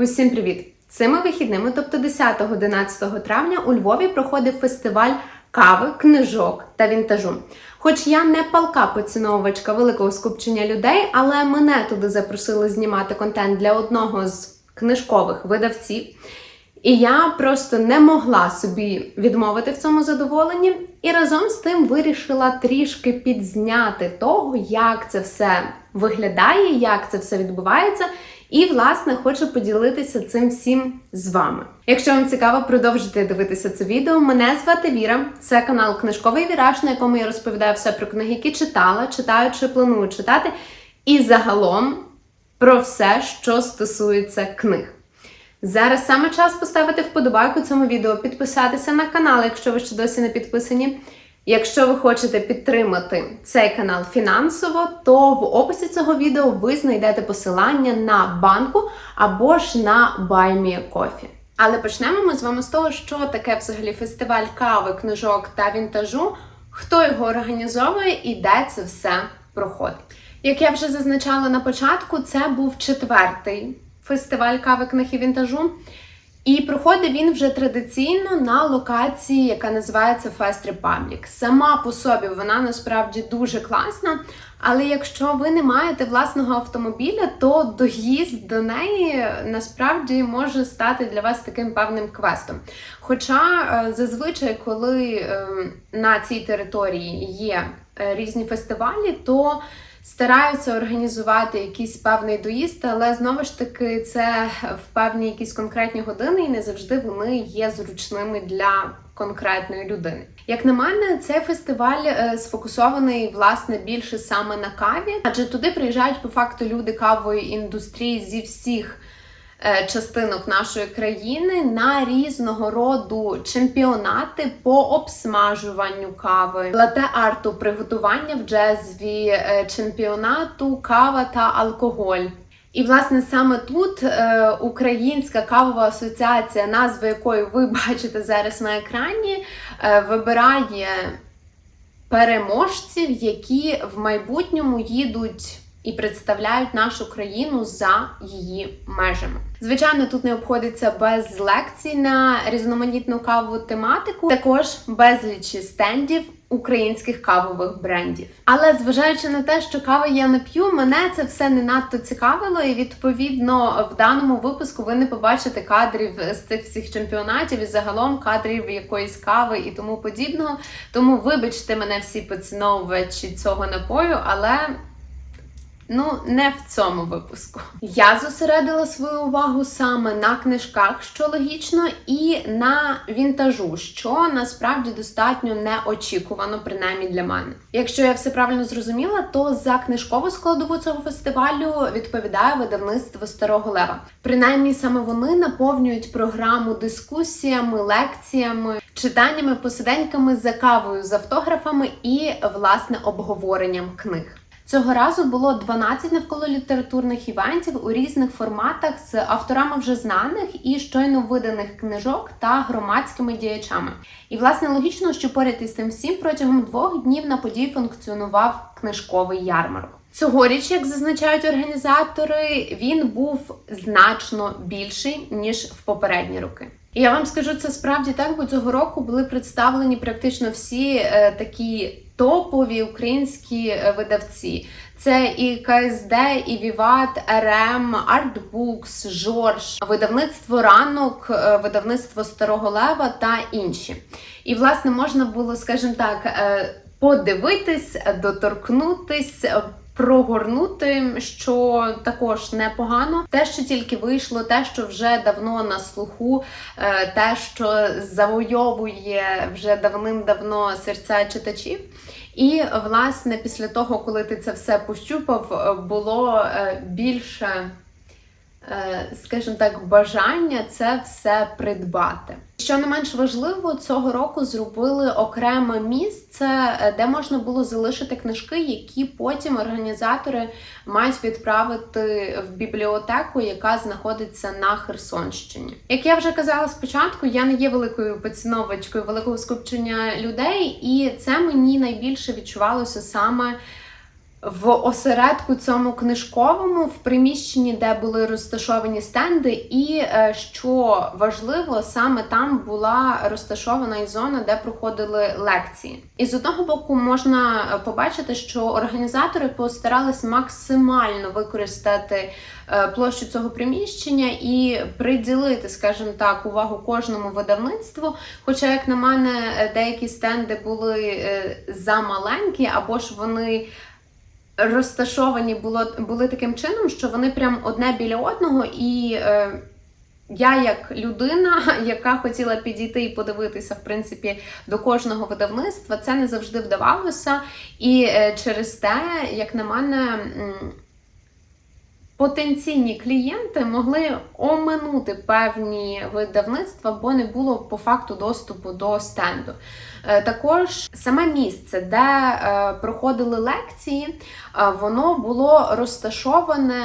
Усім привіт! Цими вихідними, тобто 10-11 травня, у Львові проходив фестиваль кави, книжок та вінтажу. Хоч я не палка поціновувачка великого скупчення людей, але мене туди запросили знімати контент для одного з книжкових видавців. І я просто не могла собі відмовити в цьому задоволенні, і разом з тим вирішила трішки підзняти того, як це все виглядає, як це все відбувається. І, власне, хочу поділитися цим всім з вами. Якщо вам цікаво, продовжуйте дивитися це відео. Мене звати Віра. Це канал Книжковий Віраж, на якому я розповідаю все про книги, які читала, читаю чи планую читати. І загалом про все, що стосується книг. Зараз саме час поставити вподобайку цьому відео, підписатися на канал, якщо ви ще досі не підписані. Якщо ви хочете підтримати цей канал фінансово, то в описі цього відео ви знайдете посилання на банку або ж на BuyMeACoffee. Але почнемо ми з вами з того, що таке взагалі фестиваль кави, книжок та вінтажу, хто його організовує і де це все проходить. Як я вже зазначала на початку, це був четвертий фестиваль кави, книг і вінтажу. І проходить він вже традиційно на локації, яка називається Fast Republic. Сама по собі вона насправді дуже класна. Але якщо ви не маєте власного автомобіля, то доїзд до неї насправді може стати для вас таким певним квестом. Хоча е, зазвичай, коли е, на цій території є е, різні фестивалі, то стараються організувати якийсь певний доїзд, але знову ж таки це в певні якісь конкретні години, і не завжди вони є зручними для конкретної людини. Як на мене, цей фестиваль е, сфокусований власне більше саме на каві, адже туди приїжджають по факту люди кавової індустрії зі всіх. Е, Частинок нашої країни на різного роду чемпіонати по обсмажуванню кави, лате-арту, приготування в джезві, е, чемпіонату, кава та алкоголь. І, власне, саме тут е, Українська кавова асоціація, назва якої ви бачите зараз на екрані, е, вибирає переможців, які в майбутньому їдуть і представляють нашу країну за її межами. Звичайно, тут не обходиться без лекцій на різноманітну кавову тематику, також безлічі стендів українських кавових брендів. Але зважаючи на те, що кави я не п'ю, мене це все не надто цікавило, і відповідно в даному випуску ви не побачите кадрів з цих всіх чемпіонатів і загалом кадрів якоїсь кави і тому подібного. Тому вибачте мене всі поціновувачі цього напою, але. Ну, не в цьому випуску. Я зосередила свою увагу саме на книжках, що логічно, і на вінтажу, що насправді достатньо неочікувано, принаймні для мене. Якщо я все правильно зрозуміла, то за книжкову складову цього фестивалю відповідає видавництво Старого Лева. Принаймні саме вони наповнюють програму дискусіями, лекціями, читаннями, посиденьками за кавою з автографами і власне обговоренням книг. Цього разу було 12 навколо літературних івентів у різних форматах з авторами вже знаних і щойно виданих книжок та громадськими діячами. І власне логічно, що поряд із тим всім протягом двох днів на події функціонував книжковий ярмарок. Цьогоріч, як зазначають організатори, він був значно більший ніж в попередні роки. І я вам скажу, це справді так, бо цього року були представлені практично всі е, такі топові українські е, видавці. Це і КСД, і Віват, РМ, Артбукс, Жорж, видавництво ранок, е, видавництво Старого Лева та інші. І, власне, можна було, скажімо так, е, подивитись, доторкнутись. Прогорнути, що також непогано. Те, що тільки вийшло, те, що вже давно на слуху, е, те, що завойовує вже давним-давно серця читачів. І, власне, після того, коли ти це все пощупав, е, було е, більше, скажімо так, бажання це все придбати. Що не менш важливо, цього року зробили окреме місце, е, де можна було залишити книжки, які потім організатори мають відправити в бібліотеку, яка знаходиться на Херсонщині. Як я вже казала спочатку, я не є великою поціновочкою великого скупчення людей, і це мені найбільше відчувалося саме. В осередку цьому книжковому, в приміщенні, де були розташовані стенди, і е, що важливо, саме там була розташована і зона, де проходили лекції. І з одного боку можна е, побачити, що організатори постарались максимально використати е, площу цього приміщення і приділити, скажімо так, увагу кожному видавництву. Хоча, як на мене, деякі стенди були замаленькі, або ж вони розташовані було, були таким чином, що вони прям одне біля одного, і е, я, як людина, яка хотіла підійти і подивитися, в принципі, до кожного видавництва, це не завжди вдавалося. І е, через те, як на мене, потенційні клієнти могли оминути певні видавництва, бо не було по факту доступу до стенду. Е, Також саме місце, де е, проходили лекції, е, воно було розташоване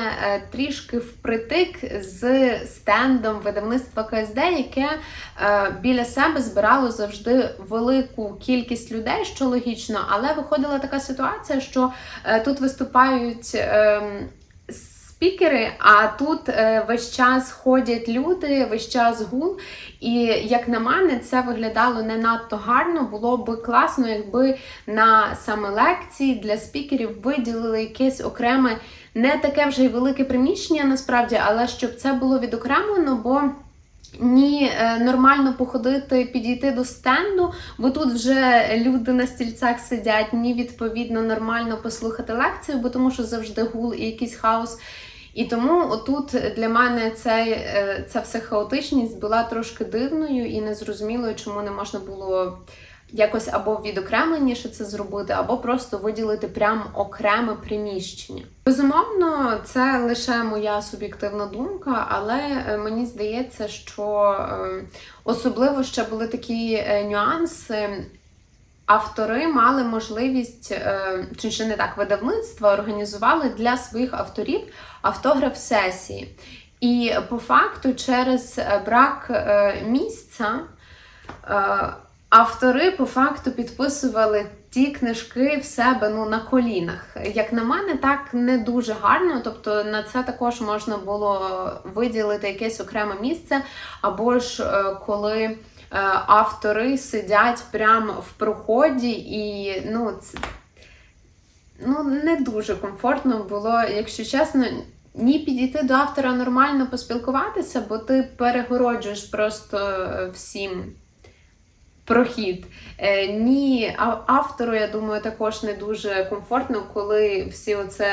трішки впритик з стендом видавництва КСД, яке біля себе збирало завжди велику кількість людей, що логічно, але виходила така ситуація, що тут виступають. Спікери, а тут е, весь час ходять люди, весь час гул. І як на мене, це виглядало не надто гарно. Було б класно, якби на саме лекції для спікерів виділили якесь окреме, не таке вже й велике приміщення, насправді, але щоб це було відокремлено, бо. Ні, е, нормально походити, підійти до стенду, бо тут вже люди на стільцях сидять, ні відповідно нормально послухати лекцію, бо тому що завжди гул і якийсь хаос. І тому отут для мене е, ця вся хаотичність була трошки дивною і незрозумілою, чому не можна було якось або відокремленіше це зробити, або просто виділити прям окреме приміщення. Безумовно, це лише моя суб'єктивна думка, але е, мені здається, що е, особливо ще були такі нюанси. Автори мали можливість, чи ще не так, видавництва організували для своїх авторів автограф-сесії. І по факту, через е, брак е, місця, е, автори по факту підписували ті книжки в себе ну, на колінах. Як на мене, так не дуже гарно. Тобто на це також можна було виділити якесь окреме місце, або ж коли. Е, Автори сидять прямо в проході, і ну, це, ну, не дуже комфортно було, якщо чесно, ні підійти до автора нормально поспілкуватися, бо ти перегороджуєш просто е, всім прохід. Е, ні, автору, я думаю, також не дуже комфортно, коли всі оце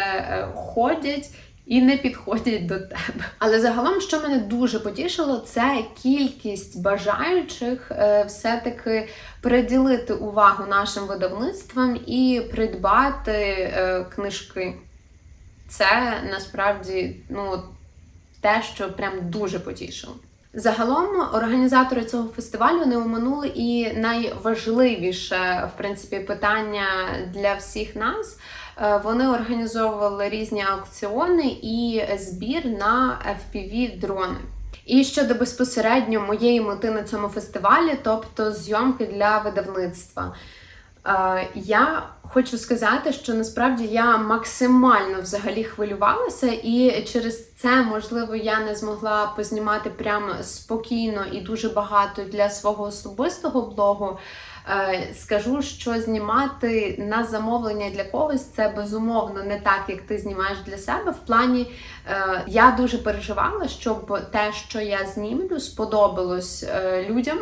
ходять. І не підходять до тебе. Але загалом, що мене дуже потішило, це кількість бажаючих е, все-таки приділити увагу нашим видавництвам і придбати е, книжки. Це насправді ну, те, що прям дуже потішило. Загалом організатори цього фестивалю не оминули і найважливіше в принципі питання для всіх нас. Е, Вони організовували різні аукціони і збір на fpv дрони. І щодо безпосередньо моєї мети на цьому фестивалі, тобто зйомки для видавництва. Е, Я хочу сказати, що насправді я максимально взагалі хвилювалася, і через це, можливо, я не змогла познімати прямо спокійно і дуже багато для свого особистого блогу. Е, Скажу, що знімати на замовлення для когось це безумовно не так, як ти знімаєш для себе. В плані е, я дуже переживала, щоб те, що я знімлю, сподобалось е, людям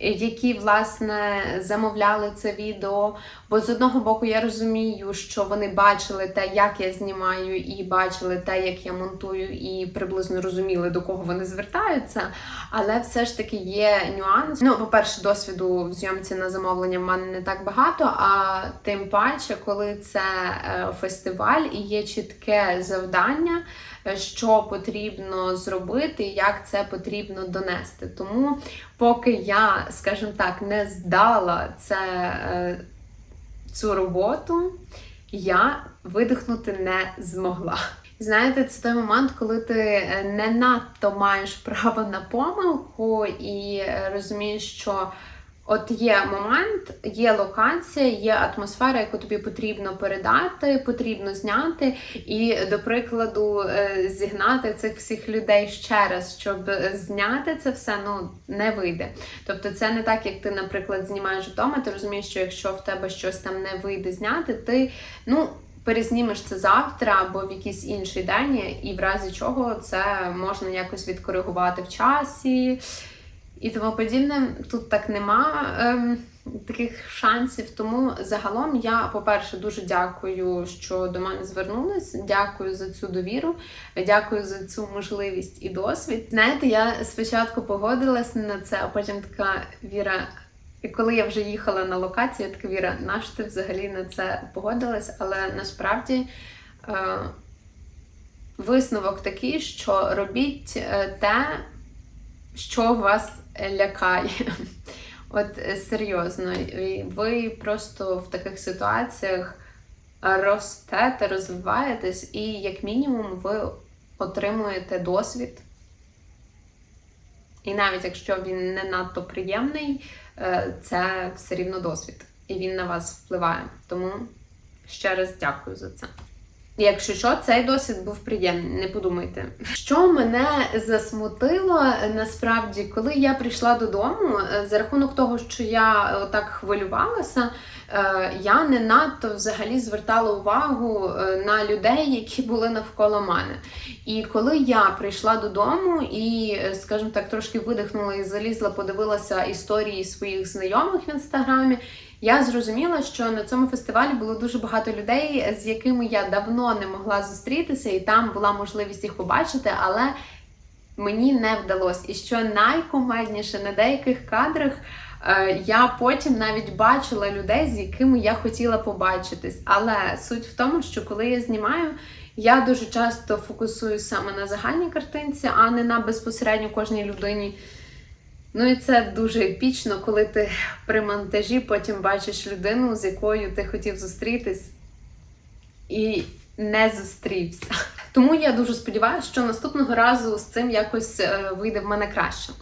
які власне замовляли це відео. Бо з одного боку я розумію, що вони бачили те, як я знімаю, і бачили те, як я монтую, і приблизно розуміли, до кого вони звертаються. Але все ж таки є нюанс. Ну, по-перше, досвіду в зйомці на замовлення в мене не так багато. А тим паче, коли це е, фестиваль і є чітке завдання, е, що потрібно зробити, як це потрібно донести. Тому поки я, скажімо так, не здала це, е, цю роботу, я видихнути не змогла. Знаєте, це той момент, коли ти е, не надто маєш право на помилку і е, розумієш, що от є момент, є локація, є атмосфера, яку тобі потрібно передати, потрібно зняти, і, до прикладу, е, зігнати цих всіх людей ще раз, щоб зняти це все, ну не вийде. Тобто, це не так, як ти, наприклад, знімаєш вдома. Ти розумієш, що якщо в тебе щось там не вийде зняти, ти ну перезнімеш це завтра або в якийсь інший день, і в разі чого це можна якось відкоригувати в часі. І тому подібне, тут так нема ем, таких шансів. Тому загалом я, по-перше, дуже дякую, що до мене звернулись. Дякую за цю довіру, дякую за цю можливість і досвід. Знаєте, я спочатку погодилась на це, а потім така Віра. І коли я вже їхала на локацію, я така Віра, наш ти взагалі на це погодилась, але насправді е, висновок такий, що робіть е, те, що вас лякає. От е, серйозно, ви просто в таких ситуаціях ростете, розвиваєтесь, і, як мінімум, ви отримуєте досвід. І навіть якщо він не надто приємний, е, це все рівно досвід. І він на вас впливає. Тому ще раз дякую за це. Якщо що, цей досвід був приємний, не подумайте. Що мене засмутило насправді, коли я прийшла додому, е, за рахунок того, що я так хвилювалася, е, я не надто взагалі звертала увагу е, на людей, які були навколо мене. І коли я прийшла додому і, скажімо так, трошки видихнула і залізла, подивилася історії своїх знайомих в інстаграмі. Я зрозуміла, що на цьому фестивалі було дуже багато людей, з якими я давно не могла зустрітися, і там була можливість їх побачити, але мені не вдалося. І що найкомедніше на деяких кадрах. Е, я потім навіть бачила людей, з якими я хотіла побачитись. Але суть в тому, що коли я знімаю, я дуже часто фокусуюсь саме на загальній картинці, а не на безпосередньо кожній людині. Ну і це дуже епічно, коли ти при монтажі потім бачиш людину, з якою ти хотів зустрітись і не зустрівся. Тому я дуже сподіваюся, що наступного разу з цим якось е, вийде в мене краще.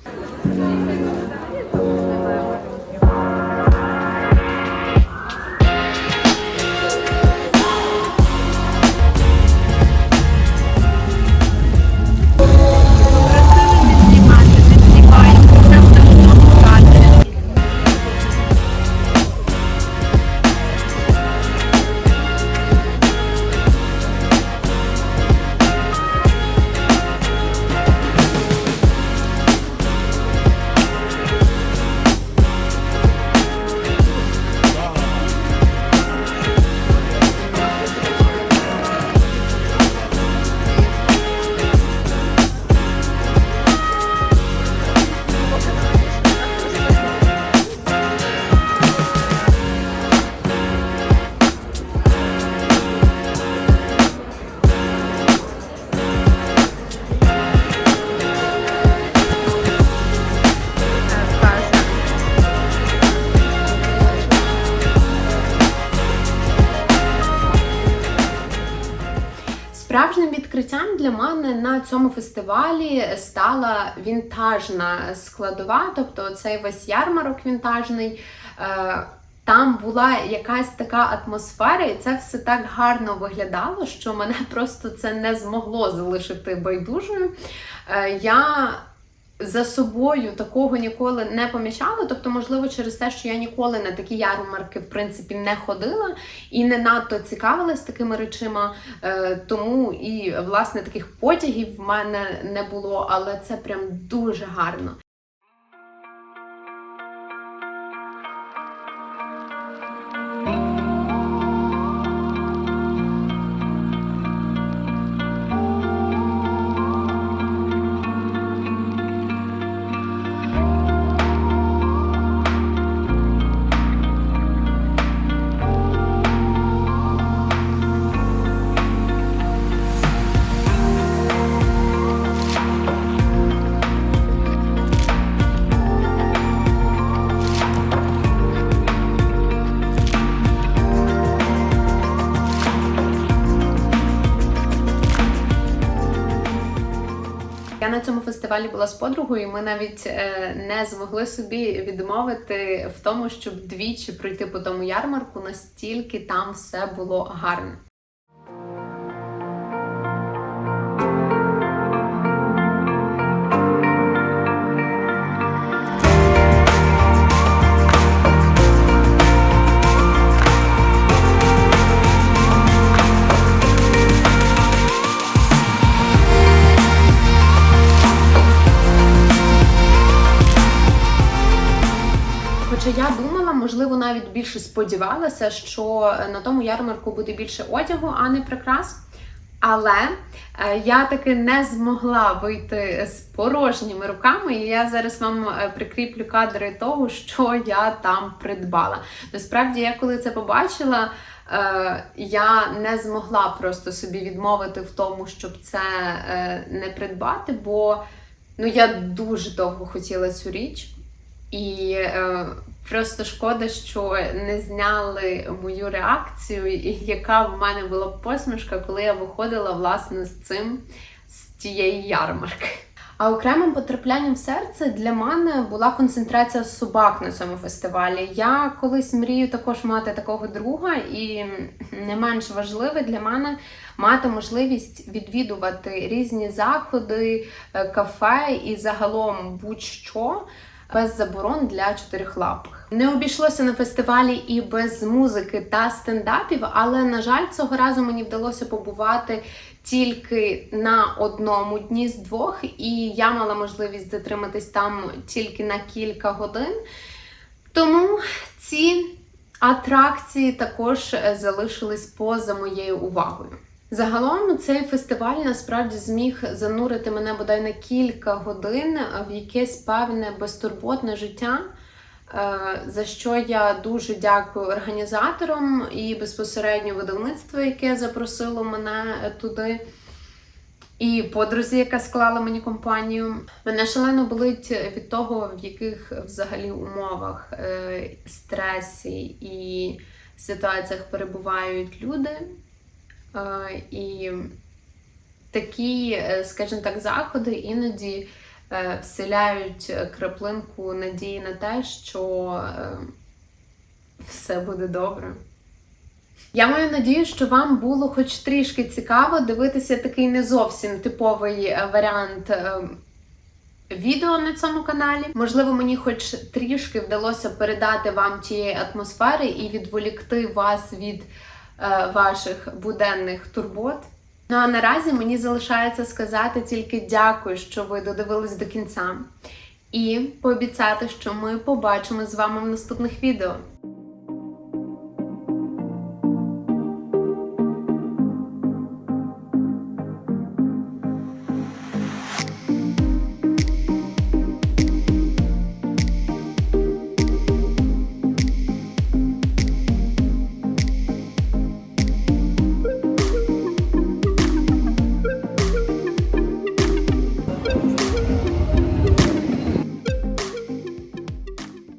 Цьому фестивалі стала вінтажна складова, тобто цей весь ярмарок вінтажний. Е, там була якась така атмосфера, і це все так гарно виглядало, що мене просто це не змогло залишити байдужою. Е, я за собою такого ніколи не помічала. Тобто, можливо, через те, що я ніколи на такі ярмарки в принципі не ходила і не надто цікавилась такими речима. Е, тому і власне таких потягів в мене не було, але це прям дуже гарно. Була з подругою, і ми навіть е, не змогли собі відмовити в тому, щоб двічі пройти по тому ярмарку, настільки там все було гарне. Більше сподівалася, що е, на тому ярмарку буде більше одягу, а не прикрас. Але е, я таки не змогла вийти з порожніми руками, і я зараз вам е, прикріплю кадри того, що я там придбала. Насправді, я коли це побачила, я не змогла просто собі відмовити в тому, щоб це не придбати, бо ну, я дуже довго хотіла цю річ. І просто шкода, що не зняли мою реакцію, яка в мене була посмішка, коли я виходила власне з цим з тієї ярмарки. А окремим потраплянням в серце для мене була концентрація собак на цьому фестивалі. Я колись мрію також мати такого друга, і не менш важливе для мене мати можливість відвідувати різні заходи, е, кафе і загалом будь-що без заборон для чотирихлапих. Не обійшлося на фестивалі і без музики та стендапів, але на жаль, цього разу мені вдалося побувати тільки на одному дні з двох, і я мала можливість затриматись там тільки на кілька годин. Тому ці атракції також е, залишились поза моєю увагою. Загалом цей фестиваль насправді зміг занурити мене бодай на кілька годин в якесь певне безтурботне життя, е, за що я дуже дякую організаторам і безпосередньо видавництву, яке запросило мене туди. І подрузі, яка склала мені компанію, мене шалено болить від того, в яких взагалі умовах, е, стресі і ситуаціях перебувають люди. Е, І такі, е, скажімо так, заходи іноді е, вселяють краплинку надії на те, що все буде добре. Я маю надію, що вам було хоч трішки цікаво дивитися такий не зовсім типовий варіант відео на цьому каналі. Можливо, мені хоч трішки вдалося передати вам тієї атмосфери і відволікти вас від ваших буденних турбот. Ну а наразі мені залишається сказати тільки дякую, що ви додивились до кінця, і пообіцяти, що ми побачимо з вами в наступних відео.